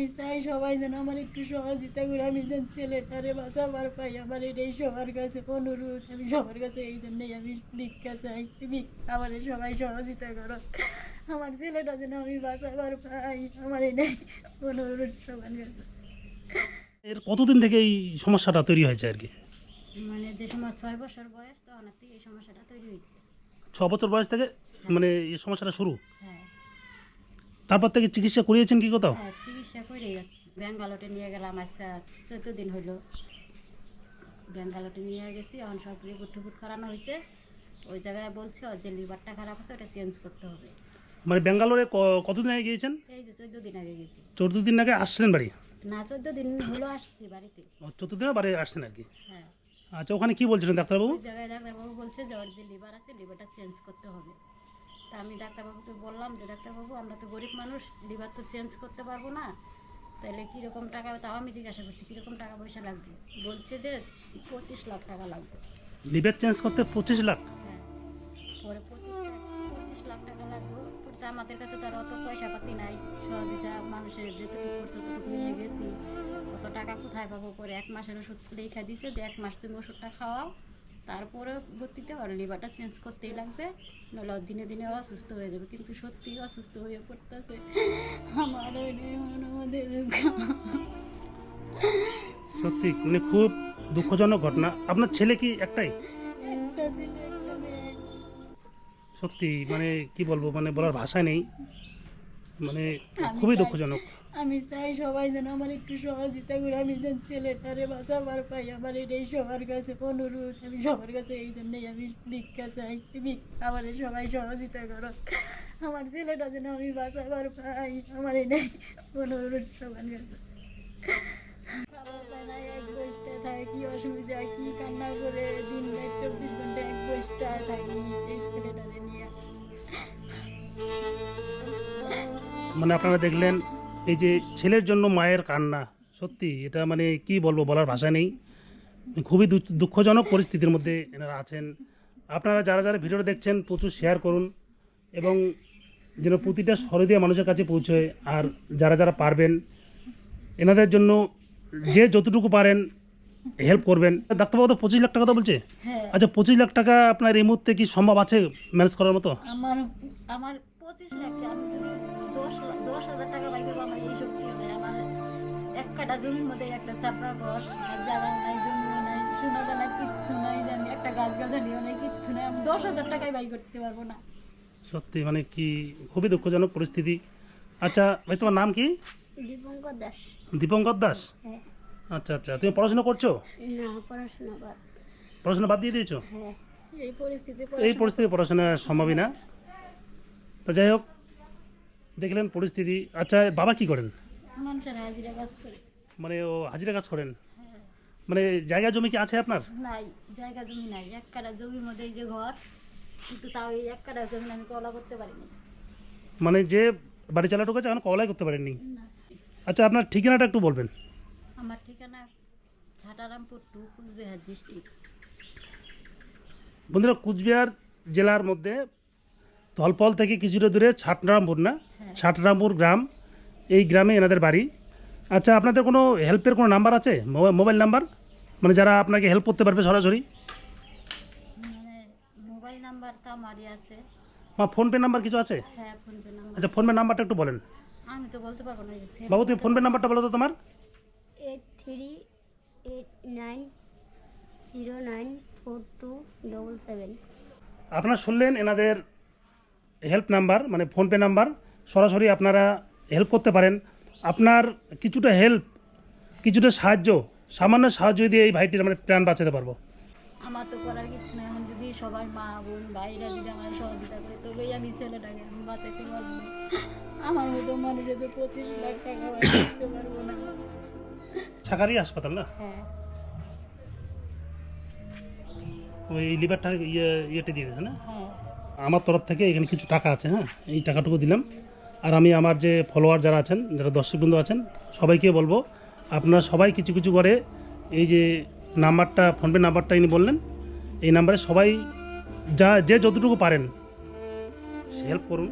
আমি চাই সবাই যেন আমার একটু সহযোগিতা করে আমি যেন ছেলেটারে বাঁচাবার পাই। আমার এটাই সবার কাছে অনুরোধ। আমি সবার কাছে এই জন্যই আমি ভিক্ষা চাই। তুমি আমার সবাই সহযোগিতা করো। আমার ছেলেটা যেন আমি বাঁচাবার পাই। আমার এটাই অনুরোধ সবার কাছে। এর কতদিন থেকে এই সমস্যাটা তৈরি হয়েছে আর কি? মানে যে সময় ছয় বছর বয়স তখন থেকে এই সমস্যাটা তৈরি হয়েছে। ছ বছর বয়স থেকে মানে এই সমস্যাটা শুরু? হ্যাঁ। তারপর থেকে চিকিৎসা করিয়েছেন কি কোথাও? হ্যাঁ চিকিৎসা করে যাচ্ছি। ব্যাঙ্গালোরে নিয়ে গেলাম আজকে চোদ্দ দিন হলো ব্যাঙ্গালোরে নিয়ে গেছি এখন সব রিপোর্ট টিপুট করানো হয়েছে ওই জায়গায় বলছে ওর যে লিভারটা খারাপ আছে ওটা চেঞ্জ করতে হবে। মানে ব্যাঙ্গালোরে কতদিন আগে গিয়েছেন? এই যে চোদ্দ দিন আগে গেছি। চোদ্দ দিন আগে আসছিলেন বাড়ি? না চোদ্দ দিন হলো আসছি বাড়িতে। চোদ্দ দিনে বাড়ি আসছেন আর কি? হ্যাঁ। আচ্ছা ওখানে কি বলছিলেন ডাক্তারবাবু? ওই জায়গায় ডাক্তারবাবু বলছে যে ওর যে লিভার আছে লিভারটা চেঞ্জ করতে হবে। তা আমি ডাক্তারবাবুকে বললাম যে ডাক্তারবাবু আমরা তো গরিব মানুষ লিভার তো চেঞ্জ করতে পারব না। তাহলে কীরকম টাকা তাও আমি জিজ্ঞাসা করছি কীরকম টাকা পয়সা লাগবে? বলছে যে পঁচিশ লাখ টাকা লাগবে। লিভার চেঞ্জ করতে পঁচিশ লাখ? হ্যাঁ। পরে পঁচিশ লাখ পঁচিশ লাখ টাকা লাগবে। পরে আমাদের কাছে তো আর অত পয়সা পাতি নাই। সহযোগিতা মানুষের যেটুকু করছে ততটুকু নিয়ে গেছি। অত টাকা কোথায় পাবো? পরে এক মাসের ওষুধ লেখা দিছে যে এক মাস তুমি ওষুধটা খাওয়াও। তারপরে ভর্তিতে ওর লিভারটা চেঞ্জ করতেই লাগবে নাহলে দিনে দিনে অসুস্থ হয়ে যাবে। কিন্তু সত্যি অসুস্থ হয়ে পড়তেছে। আমার সত্যি মানে খুব দুঃখজনক ঘটনা। আপনার ছেলে কি একটাই? সত্যি মানে কি বলব মানে বলার ভাষা নেই। মানে খুবই দুঃখজনক। আমি চাই সবাই যেন আমার একটু সহযোগিতা করে, আমি যেন ছেলেটারে বাঁচাবার পাই। আমার এটাই সবার কাছে অনুরোধ। আমি সবার কাছে এই জন্যই আমি ভিক্ষা চাই। তুমি আমার সবাই সহযোগিতা করো। আমার ছেলেটা যেন আমি বাঁচাবার পাই। আমার এটাই অনুরোধ সবার কাছে। অসুবিধা, কি কান্না করে দিন চব্বিশ ঘণ্টা এক নিয়ে। মানে আপনারা দেখলেন এই যে ছেলের জন্য মায়ের কান্না সত্যি এটা মানে কি বলব বলার ভাষা নেই। খুবই দুঃখজনক পরিস্থিতির মধ্যে এনারা আছেন। আপনারা যারা যারা ভিডিওটা দেখছেন প্রচুর শেয়ার করুন এবং যেন প্রতিটা সরদীয় মানুষের কাছে পৌঁছয় আর যারা যারা পারবেন এনাদের জন্য যে যতটুকু পারেন হেল্প করবেন। ডাক্তারবাবু তো পঁচিশ লাখ টাকা তো বলছে? হ্যাঁ। আচ্ছা পঁচিশ লাখ টাকা আপনার এই মুহূর্তে কি সম্ভব আছে ম্যানেজ করার মতো? আমার আমার পঁচিশ লাখ আমি যদি দশ দশ হাজার টাকা বাই আমার এই শক্তি নেই আমার এক কাটা জমির মধ্যে একটা চাপড়া ঘর আর জায়গা নাই জমি নাই সোনা দানা কিচ্ছু নাই আমি একটা গাছ গাছালিও নাই কিচ্ছু নাই। আমি দশ হাজার টাকায় বাই করতে পারব না। সত্যি মানে কি খুবই দুঃখজনক পরিস্থিতি। আচ্ছা ভাই তোমার নাম কি? দীপঙ্কর দাস। দীপঙ্কর দাস? হ্যাঁ। আচ্ছা আচ্ছা তুমি পড়াশোনা করছ? না পড়াশোনা বাদ। পড়াশোনা বাদ দিয়ে দিয়েছ? হ্যাঁ। এই পরিস্থিতি পড়াশোনা সম্ভবই না। তো যাই হোক দেখলেন পরিস্থিতি। আচ্ছা বাবা কি করেন? মানে ও হাজিরা কাজ করেন? হ্যাঁ। মানে জায়গা জমি কি আছে আপনার? নাই জায়গা জমি নাই। এক কাটা জমির মধ্যে যে ঘর কিন্তু তাও এই এক কাটা জমি আমি কলা করতে পারিনি। মানে যে বাড়ি চালাটুকু আছে এখন কলাই করতে পারেননি? আচ্ছা আপনার ঠিকানাটা একটু বলবেন। আমার ঠিকানা ছাটারামপুর টু কুচবিহার ডিস্ট্রিক্ট। বন্ধুরা কুচবিহার জেলার মধ্যে ধলপল থেকে কিছুটা দূরে ছাটরামপুর না? হ্যাঁ। ছাটরামপুর গ্রাম। এই গ্রামে এনাদের বাড়ি। আচ্ছা আপনাদের কোনো হেল্পের কোনো নাম্বার আছে? মোবা- মোবাইল নাম্বার মানে যারা আপনাকে হেল্প করতে পারবে সরাসরি। মানে মোবাইল নাম্বার তো আমারই আছে। ফোনপে নাম্বার কিছু আছে? হ্যাঁ ফোনপে নাম্বার আচ্ছা ফোনপে নাম্বারটা একটু বলেন। আমি তো বলতে পারব না বাবু তুমি ফোনপে নাম্বারটা বলো তো তোমার। Eight three eight nine zero nine four two double seven আপনারা শুনলেন এনাদের হেল্প নাম্বার মানে ফোনপে নাম্বার সরাসরি আপনারা হেল্প করতে পারেন। আপনার কিছুটা হেল্প কিছুটা সাহায্য সামান্য সাহায্য দিয়ে এই ভাইটির মানে প্রাণ বাঁচাতে পারব। আমার তো করার কিছু নেই। এখন যদি সবাই মা বোন ভাইরা যদি আমার সহযোগিতা করে তবেই আমি ছেলেটাকে আমি বাঁচাইতে পারব। আমার মতো মানুষের তো পঁচিশ লাখ টাকা বাই পারব না। ছাকারি হাসপাতাল না? হ্যাঁ। ওই লিভারটা ইয়ে ইয়েটা দিয়ে দিয়েছে না? হ্যাঁ। আমার তরফ থেকে এখানে কিছু টাকা আছে হ্যাঁ? এই টাকাটুকু দিলাম। আর আমি আমার যে ফলোয়ার যারা আছেন, যারা দর্শকবৃন্দ আছেন, সবাইকে বলব, আপনারা সবাই কিছু কিছু করে এই যে নাম্বারটা ফোনপে নাম্বারটা ইনি বললেন, এই নাম্বারে সবাই যা, যে যতটুকু পারেন হেল্প করুন।